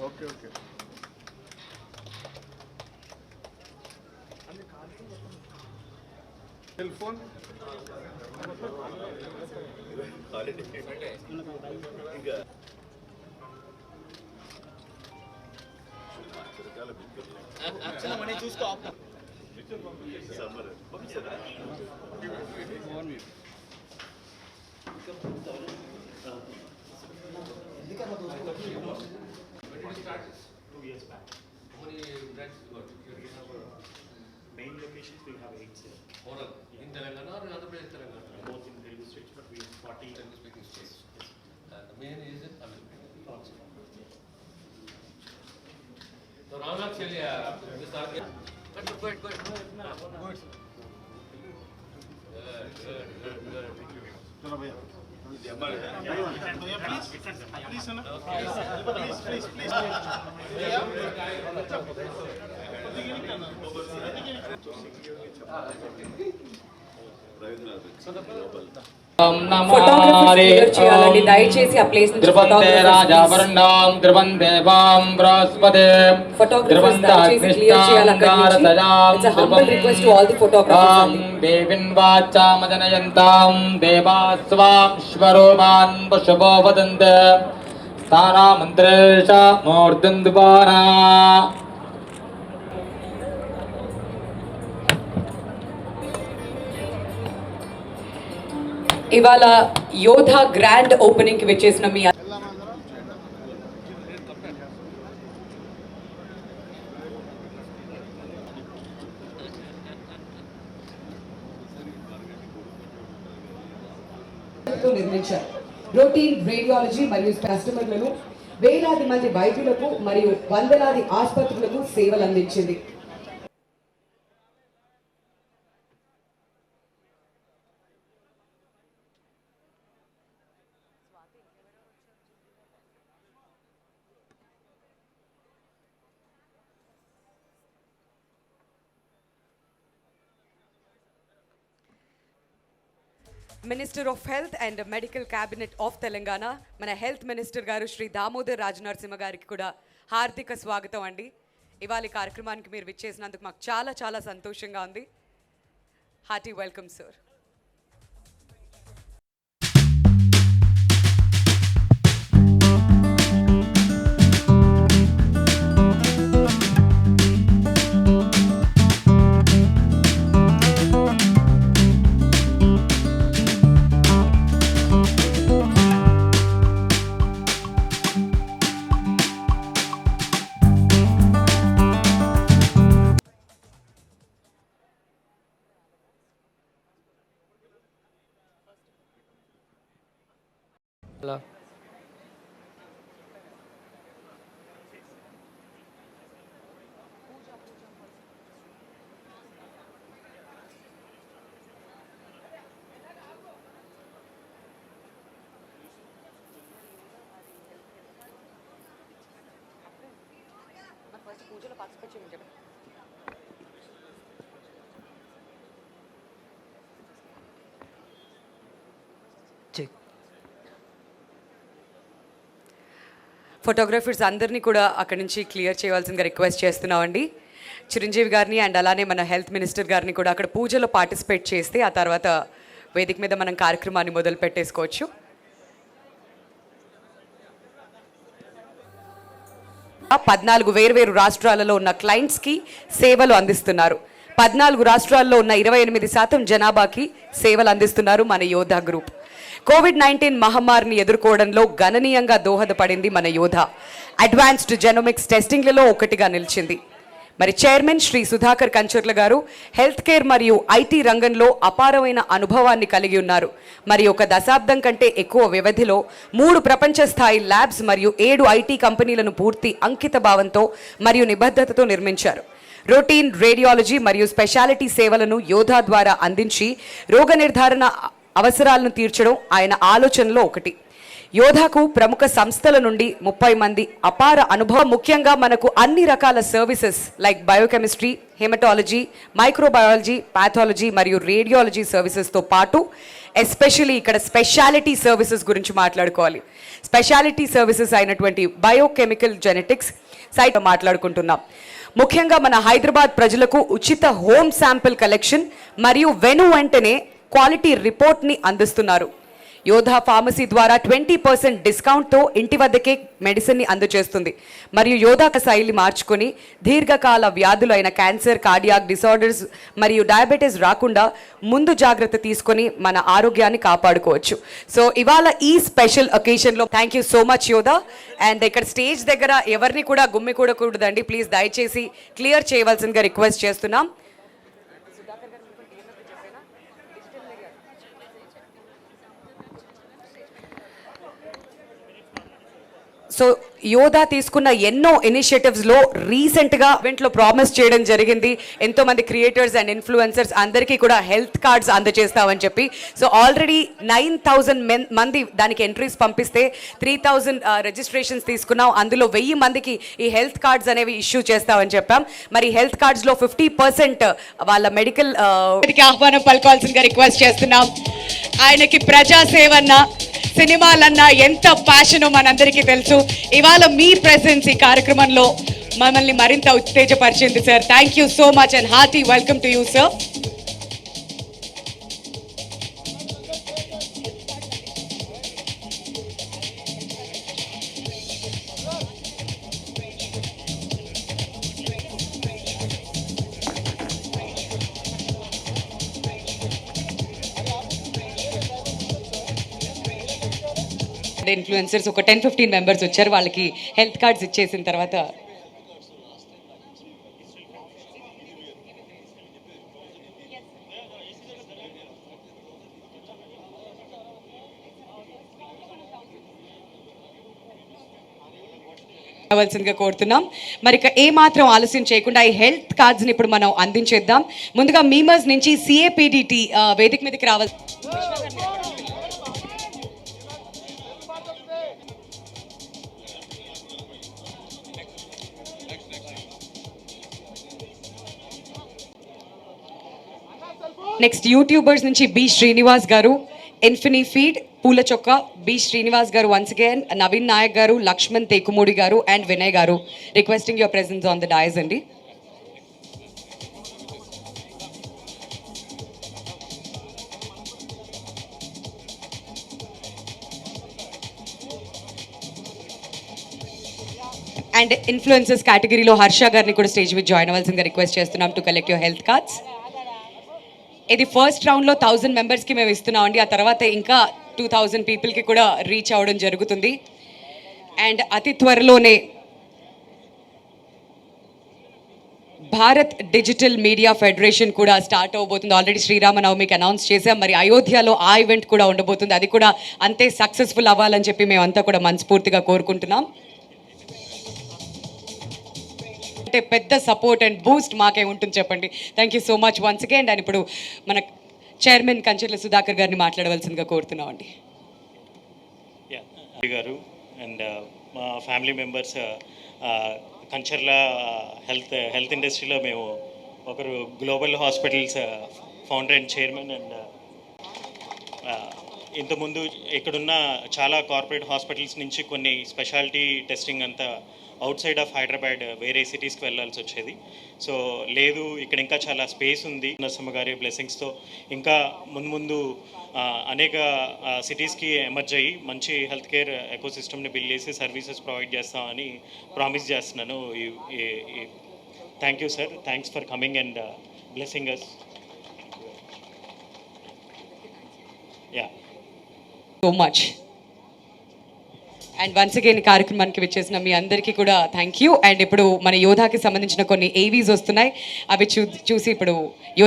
okay okay Cell phone Two years back. main locations, we have eight sales. Oral, yeah. in Telangana or in other place Telangana? Both in Telugu states, but we have 40 Telugu speaking states. Yes. And the main is in Tamil. So Rana Chelya, uh, this are good, good, good, good, good. Good, good, good, good. Thank you very much. Chalo bhaiya. Please, please, please, please, please. Photographers వరుణాం ధ్రువంతే వాం బృహస్పతి Photographers దయచేసి clear. చేయాలి అక్కడి నుంచి. It's a humble request to all the photographers అండి. దేవిన్ వాచామజనయంతాం దేవాస్వాశ్వరూపాన్ పశుభో వదంతే స్థానామంత్రేష మూర్ధందుపానా ఇవాళ యోధ గ్రాండ్ ఓపెనింగ్కి వచ్చేసిన మీ తో నిర్మించారు. రొటీన్ రేడియాలజీ మరియు కస్టమర్లను వేలాది మంది వైద్యులకు మరియు వందలాది ఆసుపత్రులకు సేవలు అందించింది minister of health and medical cabinet of Telangana మన హెల్త్ మినిస్టర్ గారు శ్రీ దామోదర్ రాజనరసింహ గారికి కూడా హార్దిక స్వాగతం అండి. ఇవాళ కార్యక్రమానికి మీరు విచ్చేసినందుకు మాకు చాలా చాలా సంతోషంగా ఉంది. Hearty welcome sir check photographers అందరినీ కూడా అక్కడి నుంచి క్లియర్ చేయవలసిందిగా రిక్వెస్ట్ చేస్తున్నామండి. చిరంజీవి గారిని అండ్ అలానే మన హెల్త్ మినిస్టర్ గారిని కూడా అక్కడ పూజలో పార్టిసిపేట్ చేస్తే ఆ తర్వాత వేదిక మీద మనం కార్యక్రమాన్ని మొదలు పెట్టేసుకోవచ్చు పద్నాలుగు వేర్వేరు రాష్ట్రాలలో ఉన్న క్లయింట్స్కి సేవలు అందిస్తున్నారు. పద్నాలుగు రాష్ట్రాల్లో ఉన్న ఇరవై ఎనిమిది శాతం జనాభాకి సేవలు అందిస్తున్నారు మన యోధా గ్రూప్ కోవిడ్ నైన్టీన్ మహమ్మారిని ఎదుర్కోవడంలో గణనీయంగా దోహదపడింది మన యోధ. అడ్వాన్స్డ్ జెనోమిక్స్ టెస్టింగ్లలో ఒకటిగా నిలిచింది. మరి చైర్మన్ శ్రీ సుధాకర్ కంచర్ల గారు హెల్త్ కేర్ మరియు ఐటీ రంగంలో అపారమైన అనుభవాన్ని కలిగి ఉన్నారు. మరి ఒక దశాబ్దం కంటే ఎక్కువ వ్యవధిలో మూడు ప్రపంచ స్థాయి ల్యాబ్స్ మరియు ఏడు ఐటీ కంపెనీలను పూర్తి అంకిత భావంతో మరియు నిబద్ధతతో నిర్మించారు. రొటీన్ రేడియాలజీ మరియు స్పెషాలిటీ సేవలను యోధా ద్వారా అందించి రోగ నిర్ధారణ అవసరాలను తీర్చడం ఆయన ఆలోచనలో ఒకటి. యోధాకు ప్రముఖ సంస్థల నుండి ముప్పై మంది అపార అనుభవం. ముఖ్యంగా మనకు అన్ని రకాల services like biochemistry haematology microbiology pathology మరియు రేడియాలజీ సర్వీసెస్తో పాటు ఎస్పెషలీ ఇక్కడ స్పెషాలిటీ సర్వీసెస్ గురించి మాట్లాడుకోవాలి. స్పెషాలిటీ సర్వీసెస్ అయినటువంటి బయోకెమికల్ జెనెటిక్స్ సైట్ మాట్లాడుకుంటున్నాం. ముఖ్యంగా మన హైదరాబాద్ ప్రజలకు ఉచిత హోమ్ శాంపిల్ కలెక్షన్ మరియు వెను వెంటనే క్వాలిటీ రిపోర్ట్ని అందిస్తున్నారు. యోధా ఫార్మసీ ద్వారా ట్వంటీ పర్సెంట్ డిస్కౌంట్తో ఇంటి వద్దకే మెడిసిన్ని అందజేస్తుంది. మరియు యోధాక శైలి మార్చుకొని దీర్ఘకాల వ్యాధులు అయిన క్యాన్సర్ కార్డియాక్ డిసార్డర్స్ మరియు డయాబెటీస్ రాకుండా ముందు జాగ్రత్త తీసుకొని మన ఆరోగ్యాన్ని కాపాడుకోవచ్చు. సో ఇవాళ ఈ special ఒకేషన్లో thank you so much Yodha. And ఇక్కడ స్టేజ్ దగ్గర ఎవరిని కూడా గుమ్మి కూడకూడదండి. ప్లీజ్ దయచేసి క్లియర్ చేయవలసిందిగా రిక్వెస్ట్ చేస్తున్నాం. సో యోధా తీసుకున్న ఎన్నో ఇనిషియేటివ్స్లో రీసెంట్గా ఈవెంట్లో ప్రామిస్ చేయడం జరిగింది. ఎంతో మంది క్రియేటర్స్ అండ్ ఇన్ఫ్లుయెన్సర్స్ అందరికీ కూడా హెల్త్ కార్డ్స్ అందజేస్తామని చెప్పి. సో ఆల్రెడీ నైన్ థౌజండ్ మంది దానికి ఎంట్రీస్ పంపిస్తే త్రీ థౌజండ్ రిజిస్ట్రేషన్స్ తీసుకున్నాం. అందులో వెయ్యి మందికి ఈ హెల్త్ కార్డ్స్ అనేవి ఇష్యూ చేస్తామని చెప్పాం. మరి హెల్త్ కార్డ్స్లో ఫిఫ్టీ పర్సెంట్ వాళ్ళ మెడికల్ uh, ఆహ్వానం పలుకోవాల్సిందిగా రిక్వెస్ట్ చేస్తున్నాం. ఆయనకి ప్రజాసేవన్న సినిమాలన్నా ఎంత ప్యాషన్ మనందరికీ తెలుసు. ఇవాళ మీ ప్రెసెన్స్ ఈ కార్యక్రమంలో మమ్మల్ని మరింత ఉత్తేజపరిచింది sir thank you so much and hearty welcome to you sir influencers ఒక టెన్ ఫిఫ్టీన్ మెంబర్స్ వచ్చారు వాళ్ళకి హెల్త్ కార్డ్స్ ఇచ్చేసిన తర్వాత. అవ్వాల్సిందిగా కోరుతున్నాం. మరి ఇక ఏ మాత్రం ఆలస్యం చేయకుండా ఈ హెల్త్ కార్డ్స్ని ఇప్పుడు మనం అందించేద్దాం. ముందుగా మీమర్స్ నుంచి సిఏపిడిటి వేదిక మీదకి రావాల్సి నెక్స్ట్ యూట్యూబర్స్ నుంచి బి శ్రీనివాస్ గారు ఇన్ఫినీ ఫీడ్ పూల చొక్క బి శ్రీనివాస్ గారు వన్స్ అగైన్ నవీన్ నాయక్ గారు లక్ష్మణ్ తేకుమూడి గారు అండ్ వినయ్ గారు requesting your presence on the dais అండి. అండ్ ఇన్ఫ్లుయెన్సెస్ కేటగిరీలో హర్ష గారిని కూడా స్టేజ్ మీద జాయిన్ అవ్వాల్సిందిగా రిక్వెస్ట్ చేస్తున్నాం to collect your health cards ఇది ఫస్ట్ రౌండ్లో థౌజండ్ మెంబర్స్కి మేము ఇస్తున్నామండి. ఆ తర్వాత ఇంకా టూ థౌజండ్ పీపుల్కి కూడా రీచ్ అవ్వడం జరుగుతుంది. అండ్ అతి త్వరలోనే భారత్ డిజిటల్ మీడియా ఫెడరేషన్ కూడా స్టార్ట్ అవబోతుంది ఆల్రెడీ శ్రీరామనవమికి అనౌన్స్ చేశాం. మరి అయోధ్యలో ఆ ఈవెంట్ కూడా ఉండబోతుంది. అది కూడా అంతే సక్సెస్ఫుల్ అవ్వాలని చెప్పి మేమంతా కూడా మనస్ఫూర్తిగా కోరుకుంటున్నాం. అంటే పెద్ద సపోర్ట్ అండ్ బూస్ట్ మాకే ఉంటుంది చెప్పండి. Thank you so much once again and ఇప్పుడు మన చైర్మన్ కంచెర్ల సుధాకర్ గారిని మాట్లాడవలసిందిగా కోరుతున్నామండి యా గారు అండ్ uh, మా family members Kancharla health health ఇండస్ట్రీలో మేము ఒకరు global hospitals founder and chairman and ఇంతకుముందు ఇక్కడున్న చాలా కార్పొరేట్ హాస్పిటల్స్ నుంచి కొన్ని స్పెషాలిటీ టెస్టింగ్ అంతా అవుట్ సైడ్ ఆఫ్ హైదరాబాద్ వేరే సిటీస్కి వెళ్ళాల్సి వచ్చేది. సో లేదు ఇక్కడ ఇంకా చాలా స్పేస్ ఉంది. నరసింహ గారి బ్లెస్సింగ్స్తో ఇంకా ముందు ముందు అనేక సిటీస్కి ఎమర్జ్ అయ్యి మంచి హెల్త్ కేర్ ఎకోసిస్టమ్ని బిల్డ్ చేసి సర్వీసెస్ ప్రొవైడ్ చేస్తామని ప్రామిస్ చేస్తున్నాను. Thank you sir thanks for coming and blessing us ya so much and once again కార్యక్రమానికి వచ్చేసిన మీ అందరికీ కూడా థ్యాంక్ యూ అండ్ ఇప్పుడు మన యోధాకి సంబంధించిన కొన్ని ఏవీస్ వస్తున్నాయి. అవి చూ చూసి ఇప్పుడు యోధా